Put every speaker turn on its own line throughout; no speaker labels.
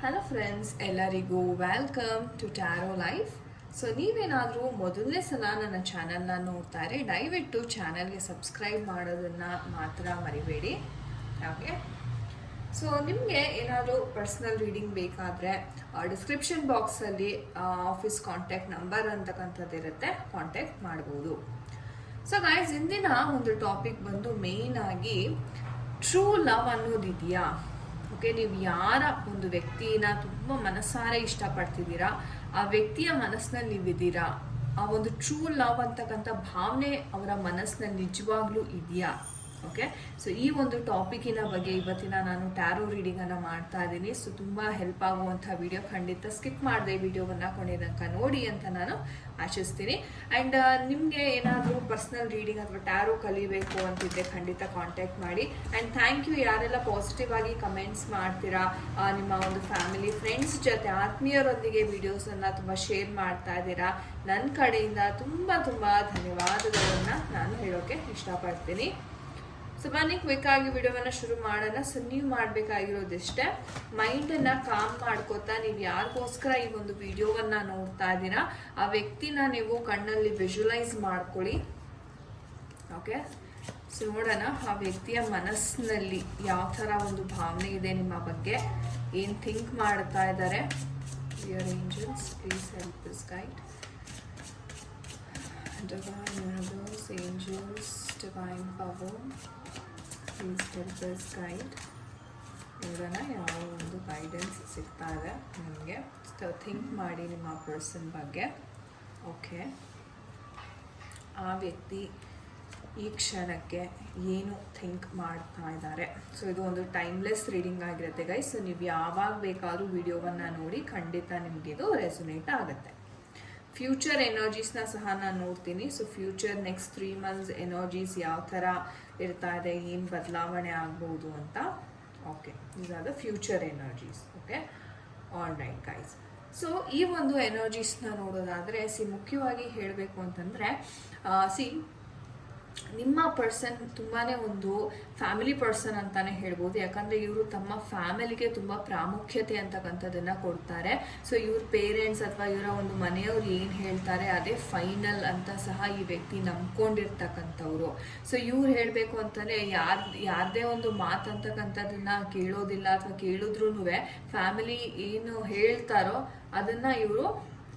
Hello friends ಎಲ್ಲರಿಗೂ welcome to tarot life so ನೀವೇನಾದರೂ ಮೊದಲನೇ ಸಲ ನನ್ನ ಚಾನಲ್ನ ನೋಡ್ತಾರೆ, ದಯವಿಟ್ಟು ಚಾನಲ್ಗೆ ಸಬ್ಸ್ಕ್ರೈಬ್ ಮಾಡೋದನ್ನು ಮಾತ್ರ ಮರಿಬೇಡಿ. ಓಕೆ ಸೊ ನಿಮಗೆ ಏನಾದರೂ ಪರ್ಸ್ನಲ್ ರೀಡಿಂಗ್ ಬೇಕಾದರೆ ಡಿಸ್ಕ್ರಿಪ್ಷನ್ ಬಾಕ್ಸಲ್ಲಿ ಆಫೀಸ್ ಕಾಂಟ್ಯಾಕ್ಟ್ ನಂಬರ್ ಅಂತಕ್ಕಂಥದ್ದು ಇರುತ್ತೆ ಕಾಂಟ್ಯಾಕ್ಟ್ ಮಾಡ್ಬೋದು. ಸೊ ಗಾಯ್ಸ್ ಇಂದಿನ ಒಂದು ಟಾಪಿಕ್ ಬಂದು ಮೇಯ್ನಾಗಿ ಟ್ರೂ ಲವ್ ಅನ್ನೋದಿದೆಯಾ? ಓಕೆ, ನೀವು ಯಾರ ಒಂದು ವ್ಯಕ್ತಿನ ತುಂಬ ಮನಸ್ಸಾರೆ ಇಷ್ಟಪಡ್ತಿದ್ದೀರಾ? ಆ ವ್ಯಕ್ತಿಯ ಮನಸ್ಸಿನಲ್ಲಿ ನೀವಿದ್ದೀರಾ? ಆ ಒಂದು ಟ್ರೂ ಲವ್ ಅಂತಕ್ಕಂಥ ಭಾವನೆ ಅವರ ಮನಸ್ಸಿನಲ್ಲಿ ನಿಜವಾಗ್ಲೂ ಇದೆಯಾ? ಓಕೆ? ಸೊ ಈ ಒಂದು ಟಾಪಿಕಿನ ಬಗ್ಗೆ ಇವತ್ತಿನ ನಾನು ಟ್ಯಾರೋ ರೀಡಿಂಗನ್ನು ಮಾಡ್ತಾ ಇದ್ದೀನಿ. ಸೊ ತುಂಬ ಹೆಲ್ಪ್ ಆಗುವಂಥ ವಿಡಿಯೋ ಖಂಡಿತ ಸ್ಕಿಪ್ ಮಾಡಿದೆ ವಿಡಿಯೋವನ್ನು ಕೊನೆ ನೋಡಿ ಅಂತ ನಾನು ಆಶಿಸ್ತೀನಿ. ಆ್ಯಂಡ್ ನಿಮಗೆ ಏನಾದರೂ ಪರ್ಸ್ನಲ್ ರೀಡಿಂಗ್ ಅಥವಾ ಟ್ಯಾರೋ ಕಲಿಬೇಕು ಅಂತಿದ್ದೆ ಖಂಡಿತ ಕಾಂಟ್ಯಾಕ್ಟ್ ಮಾಡಿ. ಆ್ಯಂಡ್ ಥ್ಯಾಂಕ್ ಯು ಯಾರೆಲ್ಲ ಪಾಸಿಟಿವ್ ಆಗಿ ಕಮೆಂಟ್ಸ್ ಮಾಡ್ತೀರಾ ನಿಮ್ಮ ಒಂದು ಫ್ಯಾಮಿಲಿ ಫ್ರೆಂಡ್ಸ್ ಜೊತೆ ಆತ್ಮೀಯರೊಂದಿಗೆ ವಿಡಿಯೋಸನ್ನು ತುಂಬ ಶೇರ್ ಮಾಡ್ತಾ ಇದ್ದೀರಾ ನನ್ನ ಕಡೆಯಿಂದ ತುಂಬ ತುಂಬ ಧನ್ಯವಾದಗಳನ್ನು ನಾನು ಹೇಳೋಕ್ಕೆ ಇಷ್ಟಪಡ್ತೀನಿ. ಸೊ ಬನ್ನಿ ಕ್ವಿಕ್ ಆಗಿ ವಿಡಿಯೋವನ್ನು ಶುರು ಮಾಡೋಣ. ಸೊ ನೀವು ಮಾಡಬೇಕಾಗಿರೋದಿಷ್ಟೇ. ಮೈಂಡನ್ನು ಕಾಮ್ ಮಾಡ್ಕೋತಾ ನೀವು ಯಾರಿಗೋಸ್ಕರ ಈ ಒಂದು ವಿಡಿಯೋವನ್ನು ನೋಡ್ತಾ ಇದ್ದೀರಾ ಆ ವ್ಯಕ್ತಿನ ನೀವು ಕಣ್ಣಲ್ಲಿ ವಿಜುವಲೈಸ್ ಮಾಡ್ಕೊಳ್ಳಿ. ಓಕೆ ಸೊ ನೋಡೋಣ ಆ ವ್ಯಕ್ತಿಯ ಮನಸ್ಸಿನಲ್ಲಿ ಯಾವ ಥರ ಒಂದು ಭಾವನೆ ಇದೆ ನಿಮ್ಮ ಬಗ್ಗೆ. ಏನು ಥಿಂಕ್ ಮಾಡ್ತಾ ಇದ್ದಾರೆ? Dear angels please help this guide divine universe angels divine power, please guide ಇದನ್ನು ಯಾವ ಒಂದು ಗೈಡೆನ್ಸ್ ಸಿಗ್ತಾ ಇದೆ ನಿಮಗೆ ಥಿಂಕ್ ಮಾಡಿ ನಿಮ್ಮ ಪರ್ಸನ್ ಬಗ್ಗೆ. ಓಕೆ ಆ ವ್ಯಕ್ತಿ ಈ ಕ್ಷಣಕ್ಕೆ ಏನು ಥಿಂಕ್ ಮಾಡ್ತಾ ಇದ್ದಾರೆ. ಸೊ ಇದು ಒಂದು ಟೈಮ್ಲೆಸ್ ರೀಡಿಂಗ್ ಆಗಿರುತ್ತೆ ಗೈಸ್ ಸೊ ನೀವು ಯಾವಾಗ ಬೇಕಾದರೂ ವಿಡಿಯೋವನ್ನು ನೋಡಿ ಖಂಡಿತ ನಿಮಗಿದು ರೆಸೊನೇಟ್ ಆಗುತ್ತೆ. ಫ್ಯೂಚರ್ ಎನರ್ಜೀಸ್ನ ಸಹ ನಾನು ನೋಡ್ತೀನಿ. So future next three months energies ಯಾವ ಥರ ಇರ್ತಾ ಇದೆ, ಏನು ಬದಲಾವಣೆ ಆಗ್ಬೋದು ಅಂತ. Okay these are the future energies okay all right guys so ಈ ಒಂದು ಎನರ್ಜೀಸ್ನ ನೋಡೋದಾದರೆ ಸಿ ಮುಖ್ಯವಾಗಿ ಹೇಳಬೇಕು ಅಂತಂದರೆ ಸಿ ನಿಮ್ಮ ಪರ್ಸನ್ ತುಂಬಾ ಒಂದು ಫ್ಯಾಮಿಲಿ ಪರ್ಸನ್ ಅಂತಾನೆ ಹೇಳ್ಬೋದು. ಯಾಕಂದರೆ ಇವರು ತಮ್ಮ ಫ್ಯಾಮಿಲಿಗೆ ತುಂಬ ಪ್ರಾಮುಖ್ಯತೆ ಅಂತಕ್ಕಂಥದ್ದನ್ನು ಕೊಡ್ತಾರೆ. ಸೊ ಇವ್ರ ಪೇರೆಂಟ್ಸ್ ಅಥವಾ ಇವರ ಒಂದು ಮನೆಯವ್ರು ಏನು ಹೇಳ್ತಾರೆ, ಅದೇ ಫೈನಲ್ ಅಂತ ಸಹ ಈ ವ್ಯಕ್ತಿ ನಂಬ್ಕೊಂಡಿರ್ತಕ್ಕಂಥವ್ರು. ಸೊ ಇವ್ರು ಹೇಳಬೇಕು ಅಂತಲೇ ಯಾರ, ಯಾರದೇ ಒಂದು ಮಾತು ಅಂತಕ್ಕಂಥದ್ದನ್ನು ಕೇಳೋದಿಲ್ಲ ಅಥವಾ ಕೇಳಿದ್ರೂ ಫ್ಯಾಮಿಲಿ ಏನು ಹೇಳ್ತಾರೋ ಅದನ್ನು ಇವರು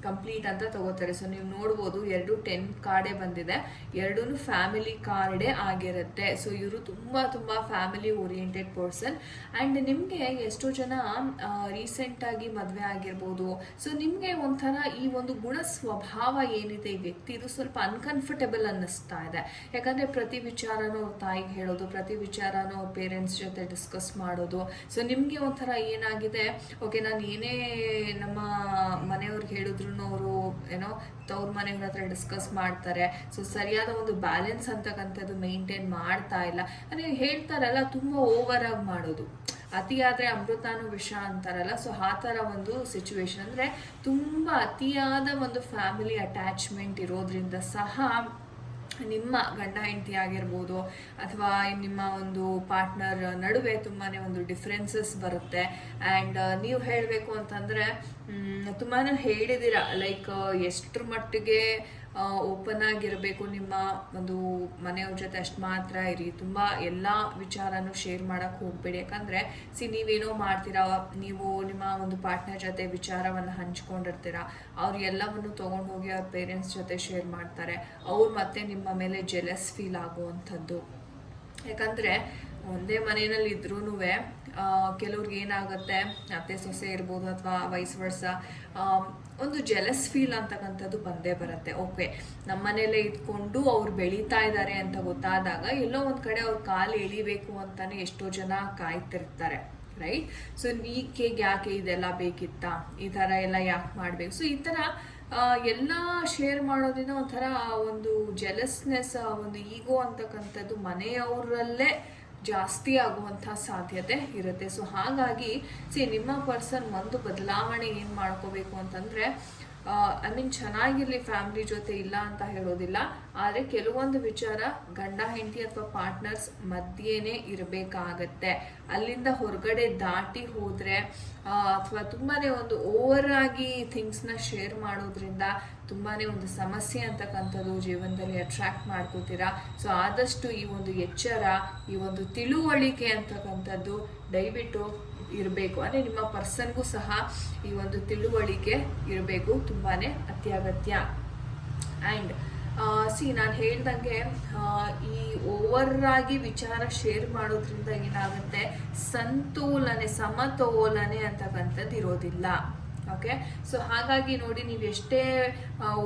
ಕಂಪ್ಲೀಟ್ ಅಂತ ತಗೋತಾರೆ. ಸೊ ನೀವು ನೋಡ್ಬೋದು, ಎರಡು ಟೆನ್ ಕಾರ್ಡೇ ಬಂದಿದೆ. ಎರಡೂ ಫ್ಯಾಮಿಲಿ ಕಾರ್ಡೇ ಆಗಿರುತ್ತೆ. ಸೊ ಇವರು ತುಂಬ ತುಂಬ ಫ್ಯಾಮಿಲಿ ಓರಿಯೆಂಟೆಡ್ ಪರ್ಸನ್ ಆ್ಯಂಡ್ ನಿಮಗೆ ಎಷ್ಟೋ ಜನ ರೀಸೆಂಟಾಗಿ ಮದುವೆ ಆಗಿರ್ಬೋದು. ಸೊ ನಿಮಗೆ ಒಂಥರ ಈ ಒಂದು ಗುಣ ಸ್ವಭಾವ ಏನಿದೆ ಈ ವ್ಯಕ್ತಿ ಇದು ಸ್ವಲ್ಪ ಅನ್ಕಂಫರ್ಟೇಬಲ್ ಅನ್ನಿಸ್ತಾ ಇದೆ. ಯಾಕಂದರೆ ಪ್ರತಿ ವಿಚಾರನೂ ಅವ್ರ ತಾಯಿಗೆ ಹೇಳೋದು, ಪ್ರತಿ ವಿಚಾರನೂ ಅವ್ರ ಪೇರೆಂಟ್ಸ್ ಜೊತೆ ಡಿಸ್ಕಸ್ ಮಾಡೋದು. ಸೊ ನಿಮಗೆ ಒಂಥರ ಏನಾಗಿದೆ? ಓಕೆ ನಾನು ಏನೇ ನಮ್ಮ ಮನೆಯವ್ರಿಗೆ ಹೇಳಿದ್ರು ಅವರು ಏನೋ ತವ್ರ ಮನೆಗಳ ಹತ್ರ ಡಿಸ್ಕಸ್ ಮಾಡ್ತಾರೆ. ಸೊ ಸರಿಯಾದ ಒಂದು ಬ್ಯಾಲೆನ್ಸ್ ಅಂತಕ್ಕಂಥದ್ದು ಮೇಂಟೈನ್ ಮಾಡ್ತಾ ಇಲ್ಲ. ಅಂದರೆ ಹೇಳ್ತಾರಲ್ಲ, ತುಂಬ ಓವರ್ ಆಗಿ ಮಾಡೋದು. ಅತಿಯಾದರೆ ಅಮೃತಾನು ವಿಷ ಅಂತಾರಲ್ಲ ಸೊ ಆ ಥರ ಒಂದು ಸಿಚುವೇಶನ್ ಅಂದರೆ ತುಂಬ ಅತಿಯಾದ ಒಂದು ಫ್ಯಾಮಿಲಿ ಅಟ್ಯಾಚ್ಮೆಂಟ್ ಇರೋದ್ರಿಂದ ಸಹ ನಿಮ್ಮ ಗಂಡ ಹೆಂಡತಿ ಆಗಿರ್ಬೋದು ಅಥವಾ ನಿಮ್ಮ ಒಂದು ಪಾರ್ಟ್ನರ್ ನಡುವೆ ತುಂಬಾ ಒಂದು ಡಿಫ್ರೆನ್ಸಸ್ ಬರುತ್ತೆ. ಆ್ಯಂಡ್ ನೀವು ಹೇಳಬೇಕು ಅಂತಂದರೆ ತುಂಬಾ ಹೇಳಿದ್ದೀರ ಲೈಕ್ ಎಷ್ಟರ ಮಟ್ಟಿಗೆ ಓಪನ್ ಆಗಿರಬೇಕು, ನಿಮ್ಮ ಒಂದು ಮನೆಯವ್ರ ಜೊತೆ ಅಷ್ಟು ಮಾತ್ರ ಇರಿ. ತುಂಬ ಎಲ್ಲ ವಿಚಾರನೂ ಶೇರ್ ಮಾಡೋಕ್ಕೆ ಹೋಗಬೇಡಿ. ಯಾಕಂದ್ರೆ, ಸಿ, ನೀವೇನೋ ಮಾಡ್ತೀರಾ, ನೀವು ನಿಮ್ಮ ಒಂದು ಪಾರ್ಟ್ನರ್ ಜೊತೆ ವಿಚಾರವನ್ನು ಹಂಚ್ಕೊಂಡಿರ್ತೀರಾ. ಅವ್ರು ಎಲ್ಲವನ್ನು ತೊಗೊಂಡು ಹೋಗಿ ಅವ್ರ ಪೇರೆಂಟ್ಸ್ ಜೊತೆ ಶೇರ್ ಮಾಡ್ತಾರೆ. ಅವ್ರು ಮತ್ತೆ ನಿಮ್ಮ ಮೇಲೆ ಜೆಲಸ್ ಫೀಲ್ ಆಗುವಂಥದ್ದು. ಯಾಕಂದರೆ ಒಂದೇ ಮನೆಯಲ್ಲಿ ಇದ್ರೂ ಕೆಲವ್ರಿಗೆ ಏನಾಗುತ್ತೆ, ಅತ್ತೆ, ಸೊಸೆ ಇರ್ಬೋದು ಅಥವಾ ವಯಸ್ ವರ್ಷ ಒಂದು ಜೆಲಸ್ ಫೀಲ್ ಅಂತಕ್ಕಂಥದ್ದು ಬಂದೇ ಬರುತ್ತೆ. ಓಕೆ ನಮ್ಮ ಮನೆಯಲ್ಲೇ ಇದ್ಕೊಂಡು ಅವ್ರು ಬೆಳೀತಾ ಇದ್ದಾರೆ ಅಂತ ಗೊತ್ತಾದಾಗ ಎಲ್ಲೋ ಒಂದು ಕಡೆ ಅವ್ರ ಕಾಲು ಎಳಿಬೇಕು ಅಂತಾನೆ ಎಷ್ಟೋ ಜನ ಕಾಯ್ತಿರ್ತಾರೆ ರೈಟ್ ಸೊ ಈಕೆಗೆ ಯಾಕೆ ಇದೆಲ್ಲ ಬೇಕಿತ್ತಾ? ಈ ಥರ ಎಲ್ಲ ಯಾಕೆ ಮಾಡಬೇಕು? ಸೊ ಈ ಥರ ಎಲ್ಲ ಶೇರ್ ಮಾಡೋದ್ರಿಂದ ಒಂಥರ ಒಂದು ಜೆಲಸ್ನೆಸ್ ಒಂದು ಈಗೋ ಅಂತಕ್ಕಂಥದ್ದು ಮನೆಯವರಲ್ಲೇ ಜಾಸ್ತಿ ಆಗುವಂಥ ಸಾಧ್ಯತೆ ಇರುತ್ತೆ. ಸೊ ಹಾಗಾಗಿ ಸಿ ನಿಮ್ಮ ಪರ್ಸನ್ ಒಂದು ಬದಲಾವಣೆ ಏನು ಮಾಡ್ಕೋಬೇಕು ಅಂತಂದರೆ ಐ ಮೀನ್ ಚೆನ್ನಾಗಿರಲಿ ಫ್ಯಾಮಿಲಿ ಜೊತೆ ಇಲ್ಲ ಅಂತ ಹೇಳೋದಿಲ್ಲ. ಆದರೆ ಕೆಲವೊಂದು ವಿಚಾರ ಗಂಡ, ಹೆಂಡತಿ ಅಥವಾ ಪಾರ್ಟ್ನರ್ಸ್ ಮಧ್ಯೆನೇ ಇರಬೇಕಾಗತ್ತೆ. ಅಲ್ಲಿಂದ ಹೊರಗಡೆ ದಾಟಿ ಹೋದರೆ ಅಥವಾ ತುಂಬಾನೇ ಒಂದು ಓವರ್ ಆಗಿ ಥಿಂಗ್ಸ್ನ ಶೇರ್ ಮಾಡೋದ್ರಿಂದ ತುಂಬಾನೇ ಒಂದು ಸಮಸ್ಯೆ ಅಂತಕ್ಕಂಥದ್ದು ಜೀವನದಲ್ಲಿ ಅಟ್ರಾಕ್ಟ್ ಮಾಡ್ಕೋತೀರಾ? ಸೊ ಆದಷ್ಟು ಈ ಒಂದು ಎಚ್ಚರ, ಈ ಒಂದು ತಿಳುವಳಿಕೆ ಅಂತಕ್ಕಂಥದ್ದು ದಯವಿಟ್ಟು ಇರಬೇಕು. ಅಂದರೆ ನಿಮ್ಮ ಪರ್ಸನ್ಗೂ ಸಹ ಈ ಒಂದು ತಿಳುವಳಿಕೆ ಇರಬೇಕು. ತುಂಬಾ ಅತ್ಯಗತ್ಯ. ಆ್ಯಂಡ್ ಸಿ ನಾನು ಹೇಳ್ದಂಗೆ ಈ ಓವರ್ ಆಗಿ ವಿಚಾರ ಶೇರ್ ಮಾಡೋದ್ರಿಂದ ಏನಾಗುತ್ತೆ? ಸಂತೋಲನೆ, ಸಮತೋಲನೆ ಅಂತಕ್ಕಂಥದ್ದು ಇರೋದಿಲ್ಲ. ಓಕೆ? ಸೊ ಹಾಗಾಗಿ ನೋಡಿ, ನೀವು ಎಷ್ಟೇ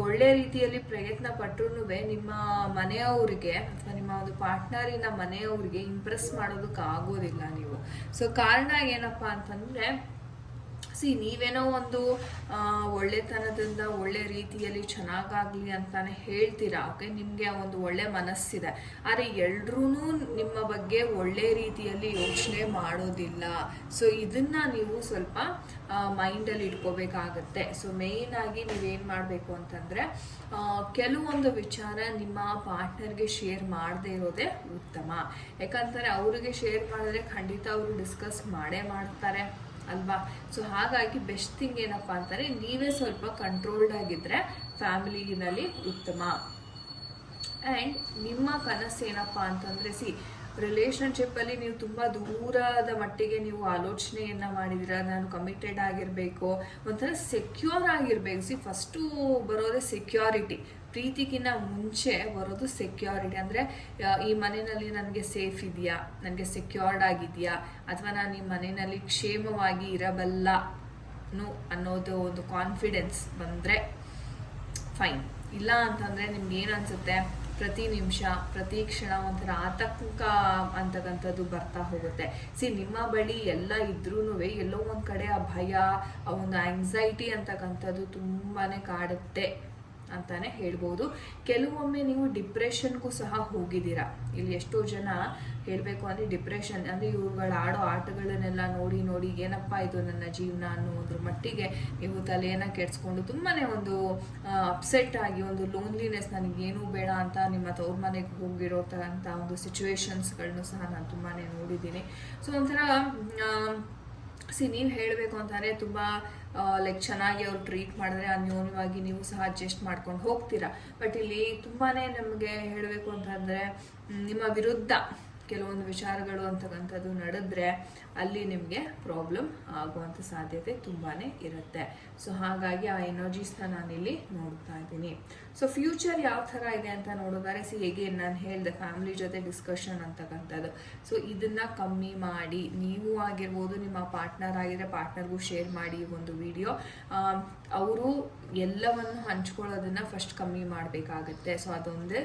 ಒಳ್ಳೆ ರೀತಿಯಲ್ಲಿ ಪ್ರಯತ್ನ ಪಟ್ಟರು ನಿಮ್ಮ ಮನೆಯವ್ರಿಗೆ ಅಥವಾ ನಿಮ್ಮ ಒಂದು ಪಾರ್ಟ್ನರಿನ ಮನೆಯವ್ರಿಗೆ ಇಂಪ್ರೆಸ್ ಮಾಡೋದಕ್ಕೆ ಆಗೋದಿಲ್ಲ ನೀವು. ಸೊ ಕಾರಣ ಏನಪ್ಪ ಅಂತಂದ್ರೆ ಸಿ ನೀವೇನೋ ಒಂದು ಒಳ್ಳೆತನದಿಂದ ಒಳ್ಳೆ ರೀತಿಯಲ್ಲಿ ಚೆನ್ನಾಗಾಗ್ಲಿ ಅಂತಾನೆ ಹೇಳ್ತೀರಾ? ಓಕೆ ನಿಮಗೆ ಒಂದು ಒಳ್ಳೆ ಮನಸ್ಸಿದೆ. ಆದರೆ ಎಲ್ರೂ ನಿಮ್ಮ ಬಗ್ಗೆ ಒಳ್ಳೆ ರೀತಿಯಲ್ಲಿ ಯೋಚನೆ ಮಾಡೋದಿಲ್ಲ. ಸೊ ಇದನ್ನ ನೀವು ಸ್ವಲ್ಪ ಮೈಂಡಲ್ಲಿ ಇಟ್ಕೋಬೇಕಾಗತ್ತೆ. ಸೊ ಮೇಯ್ನ್ ಆಗಿ ನೀವೇನು ಮಾಡಬೇಕು ಅಂತಂದರೆ ಕೆಲವೊಂದು ವಿಚಾರ ನಿಮ್ಮ ಪಾರ್ಟ್ನರ್ಗೆ ಶೇರ್ ಮಾಡದೇ ಇರೋದೇ ಉತ್ತಮ. ಯಾಕಂತಾರೆ ಅವರಿಗೆ ಶೇರ್ ಮಾಡಿದ್ರೆ ಖಂಡಿತ ಅವರು ಡಿಸ್ಕಸ್ ಮಾಡೇ ಮಾಡ್ತಾರೆ. ಅಲ್ವಾ? ಸೊ ಹಾಗಾಗಿ ಬೆಸ್ಟ್ ಥಿಂಗ್ ಏನಪ್ಪ ಅಂತಾರೆ ನೀವೇ ಸ್ವಲ್ಪ ಕಂಟ್ರೋಲ್ಡ್ ಆಗಿದ್ರೆ ಫ್ಯಾಮಿಲಿನಲ್ಲಿ ಉತ್ತಮ. ಆ್ಯಂಡ್ ನಿಮ್ಮ ಕನಸು ಏನಪ್ಪ ಅಂತಂದರೆ ಸಿ ರಿಲೇಷನ್ಶಿಪ್ಪಲ್ಲಿ ನೀವು ತುಂಬ ದೂರದ ಮಟ್ಟಿಗೆ ನೀವು ಆಲೋಚನೆಯನ್ನು ಮಾಡಿದ್ದೀರಾ ನಾನು ಕಮಿಟೆಡ್ ಆಗಿರಬೇಕು. ಒಂಥರ ಸೆಕ್ಯೂರ್ ಆಗಿರಬೇಕು. ಸಿ ಫಸ್ಟು ಬರೋದೇ ಸೆಕ್ಯೂರಿಟಿ ಪ್ರೀತಿಗಿನ್ನ ಮುಂಚೆ ಬರೋದು ಸೆಕ್ಯೂರಿಟಿ ಅಂದರೆ ಈ ಮನೆಯಲ್ಲಿ ನನಗೆ ಸೇಫ್ ಇದೆಯಾ? ನನಗೆ ಸೆಕ್ಯೂರ್ಡ್ ಆಗಿದೆಯಾ? ಅಥವಾ ನಾನು ಈ ಮನೆಯಲ್ಲಿ ಕ್ಷೇಮವಾಗಿ ಇರಬಲ್ಲನು ಅನ್ನೋದು ಒಂದು ಕಾನ್ಫಿಡೆನ್ಸ್ ಬಂದರೆ ಫೈನ್ ಇಲ್ಲ ಅಂತಂದರೆ ನಿಮ್ಗೆ ಏನು ಅನ್ಸುತ್ತೆ? ಪ್ರತಿ ನಿಮಿಷ, ಪ್ರತಿ ಕ್ಷಣ ಒಂಥರ ಆತಂಕ ಅಂತಕ್ಕಂಥದ್ದು ಬರ್ತಾ ಹೋಗುತ್ತೆ. ಸಿ ನಿಮ್ಮ ಬಳಿ ಎಲ್ಲ ಇದ್ರೂ ಎಲ್ಲೋ ಒಂದು ಕಡೆ ಆ ಭಯ, ಆ ಒಂದು ಆಂಗ್ಸೈಟಿ ಅಂತಕ್ಕಂಥದ್ದು ತುಂಬಾ ಕಾಡುತ್ತೆ. ಅಂತಾನೆ ಹೇಳ್ಬೋದು. ಕೆಲವೊಮ್ಮೆ ನೀವು ಡಿಪ್ರೆಷನ್ಗೂ ಸಹ ಹೋಗಿದ್ದೀರಾ. ಇಲ್ಲಿ ಎಷ್ಟೋ ಜನ ಹೇಳಬೇಕು ಅಂದರೆ ಡಿಪ್ರೆಷನ್, ಅಂದರೆ ಇವುಗಳ ಆಡೋ ಆಟಗಳನ್ನೆಲ್ಲ ನೋಡಿ ನೋಡಿ ಏನಪ್ಪ ಇದು ನನ್ನ ಜೀವನ ಅನ್ನೋದ್ರ ಮಟ್ಟಿಗೆ ನೀವು ತಲೆಯನ್ನು ಕೆಡಿಸ್ಕೊಂಡು ತುಂಬಾ ಒಂದು ಅಪ್ಸೆಟ್ ಆಗಿ ಒಂದು ಲೋನ್ಲಿನೆಸ್ ನನಗೇನು ಬೇಡ ಅಂತ ನಿಮ್ಮ ತವ್ರ ಮನೆಗೆ ಹೋಗಿರೋ ಥರ ಒಂದು ಸಿಚುವೇಶನ್ಸ್ಗಳನ್ನು ಸಹ ನಾನು ತುಂಬಾ ನೋಡಿದ್ದೀನಿ. ಸೊ ಒಂಥರ ಸಿ, ನೀವು ಹೇಳಬೇಕು ಅಂತಂದರೆ ತುಂಬ ಲೈಕ್ ಚೆನ್ನಾಗಿ ಅವ್ರು ಟ್ರೀಟ್ ಮಾಡಿದ್ರೆ ಅನ್ಯೋನ್ಯವಾಗಿ ನೀವು ಸಹ ಅಡ್ಜಸ್ಟ್ ಮಾಡ್ಕೊಂಡು ಹೋಗ್ತೀರಾ. ಬಟ್ ಇಲ್ಲಿ ತುಂಬಾ ನಮಗೆ ಹೇಳಬೇಕು ಅಂತಂದರೆ ನಿಮ್ಮ ವಿರುದ್ಧ ಕೆಲವೊಂದು ವಿಚಾರಗಳು ಅಂತಕ್ಕಂಥದ್ದು ನಡೆದ್ರೆ ಅಲ್ಲಿ ನಿಮಗೆ ಪ್ರಾಬ್ಲಮ್ ಆಗುವಂಥ ಸಾಧ್ಯತೆ ತುಂಬಾ ಇರುತ್ತೆ. ಸೊ ಹಾಗಾಗಿ ಆ ಎನರ್ಜೀಸ್ನ ನಾನಿಲ್ಲಿ ನೋಡ್ತಾ ಇದ್ದೀನಿ. ಸೊ ಫ್ಯೂಚರ್ ಯಾವ ಥರ ಇದೆ ಅಂತ ನೋಡೋದಾದ್ರೆ ಸಿ ಹೇಗೆ ನಾನು ಹೇಳಿದೆ ಫ್ಯಾಮಿಲಿ ಜೊತೆ ಡಿಸ್ಕಷನ್ ಅಂತಕ್ಕಂಥದ್ದು. ಸೊ ಇದನ್ನು ಕಮ್ಮಿ ಮಾಡಿ, ನೀವು ಆಗಿರ್ಬೋದು, ನಿಮ್ಮ ಪಾರ್ಟ್ನರ್ ಆಗಿದ್ರೆ ಪಾರ್ಟ್ನರ್ಗೂ ಶೇರ್ ಮಾಡಿ ಒಂದು ವಿಡಿಯೋ ಅವರು ಎಲ್ಲವನ್ನು ಹಂಚ್ಕೊಳ್ಳೋದನ್ನು ಫಸ್ಟ್ ಕಮ್ಮಿ ಮಾಡಬೇಕಾಗತ್ತೆ. ಸೊ ಅದೊಂದೇ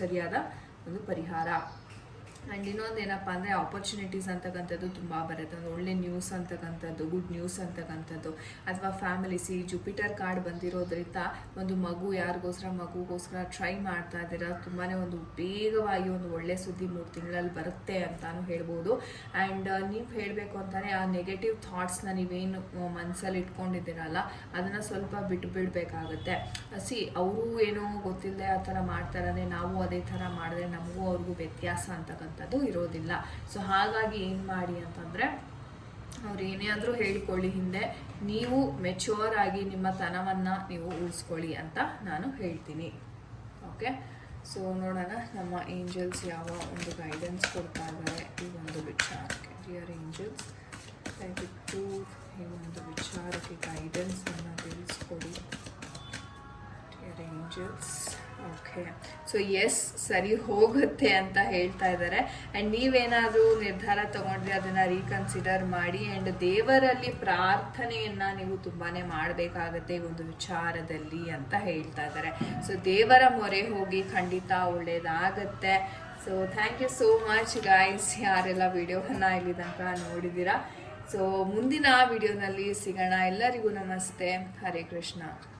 ಸರಿಯಾದ ಒಂದು ಪರಿಹಾರ. ಆ್ಯಂಡ್ ಇನ್ನೊಂದು ಏನಪ್ಪ ಅಂದರೆ ಆಪರ್ಚುನಿಟೀಸ್ ಅಂತಕ್ಕಂಥದ್ದು ತುಂಬ ಬರುತ್ತೆ. ಒಂದು ಒಳ್ಳೆ ನ್ಯೂಸ್ ಅಂತಕ್ಕಂಥದ್ದು ಗುಡ್ ನ್ಯೂಸ್ ಅಂತಕ್ಕಂಥದ್ದು. ಅಥವಾ ಫ್ಯಾಮಿಲಿ ಸಿ ಜುಪಿಟರ್ ಕಾರ್ಡ್ ಬಂದಿರೋದ್ರಿಂದ ಒಂದು ಮಗು ಯಾರಿಗೋಸ್ಕರ, ಮಗುಗೋಸ್ಕರ ಟ್ರೈ ಮಾಡ್ತಾ ಇದ್ದೀರಾ? ತುಂಬಾ ಒಂದು ಬೇಗವಾಗಿ ಒಂದು ಒಳ್ಳೆ ಸುದ್ದಿ ಮೂರು ತಿಂಗಳಲ್ಲಿ ಬರುತ್ತೆ ಅಂತಲೂ ಹೇಳ್ಬೋದು. ಆ್ಯಂಡ್ ನೀವು ಹೇಳಬೇಕು ಅಂತಾನೆ ಆ ನೆಗೆಟಿವ್ ಥಾಟ್ಸ್ನ ನೀವೇನು ಮನಸ್ಸಲ್ಲಿ ಇಟ್ಕೊಂಡಿದ್ದೀರಲ್ಲ, ಅದನ್ನು ಸ್ವಲ್ಪ ಬಿಟ್ಟು ಬಿಡಬೇಕಾಗತ್ತೆ. ಸಿ ಅವರು ಏನೋ ಗೊತ್ತಿಲ್ಲದೆ ಆ ಥರ ಮಾಡ್ತಾರೆ ನಾವು ಅದೇ ಥರ ಮಾಡಿದ್ರೆ ನಮಗೂ ಅವ್ರಿಗೂ ವ್ಯತ್ಯಾಸ ಅಂತಕ್ಕಂಥದ್ದು ಇರೋದಿಲ್ಲ. ಸೊ ಹಾಗಾಗಿ ಏನು ಮಾಡಿ ಅಂತಂದರೆ, ಅವ್ರು ಏನೇ ಆದರೂ ಹೇಳ್ಕೊಳ್ಳಿ ಹಿಂದೆ. ನೀವು ಮೆಚ್ಯೂರ್ ಆಗಿ ನಿಮ್ಮ ತನವನ್ನು ನೀವು ಉಳಿಸ್ಕೊಳ್ಳಿ ಅಂತ ನಾನು ಹೇಳ್ತೀನಿ. ಓಕೆ ಸೊ ನೋಡೋಣ ನಮ್ಮ ಏಂಜಲ್ಸ್ ಯಾವ ಒಂದು ಗೈಡೆನ್ಸ್ ಕೊಡ್ತಾ ಇದ್ದಾರೆ ಈ ಒಂದು ವಿಚಾರಕ್ಕೆ. ಡಿಯರ್ ಏಂಜಲ್ಸ್ ದಯವಿಟ್ಟು ಈ ಒಂದು ವಿಚಾರಕ್ಕೆ ಗೈಡೆನ್ಸನ್ನು ತಿಳಿಸ್ಕೊಡಿ. Dear angels okay so yes ಸರಿ ಹೋಗುತ್ತೆ ಅಂತ ಹೇಳ್ತಾ ಇದ್ದಾರೆ ಆ್ಯಂಡ್ ನೀವೇನಾದರೂ ನಿರ್ಧಾರ ತಗೊಂಡ್ರೆ ಅದನ್ನು ರೀಕನ್ಸಿಡರ್ ಮಾಡಿ ಆ್ಯಂಡ್ ದೇವರಲ್ಲಿ ಪ್ರಾರ್ಥನೆಯನ್ನು ನೀವು ತುಂಬಾ ಮಾಡಬೇಕಾಗತ್ತೆ ಈ ಒಂದು ವಿಚಾರದಲ್ಲಿ ಅಂತ ಹೇಳ್ತಾ ಇದ್ದಾರೆ ಸೊ ದೇವರ ಮೊರೆ ಹೋಗಿ ಖಂಡಿತ ಒಳ್ಳೇದಾಗತ್ತೆ. So thank you so much guys ಯಾರೆಲ್ಲ ವಿಡಿಯೋವನ್ನು ಇಲ್ಲಿ ತನಕ ನೋಡಿದ್ದೀರಾ ಸೊ ಮುಂದಿನ ವಿಡಿಯೋನಲ್ಲಿ ಸಿಗೋಣ. ಎಲ್ಲರಿಗೂ ನಮಸ್ತೆ. ಹರೇ ಕೃಷ್ಣ.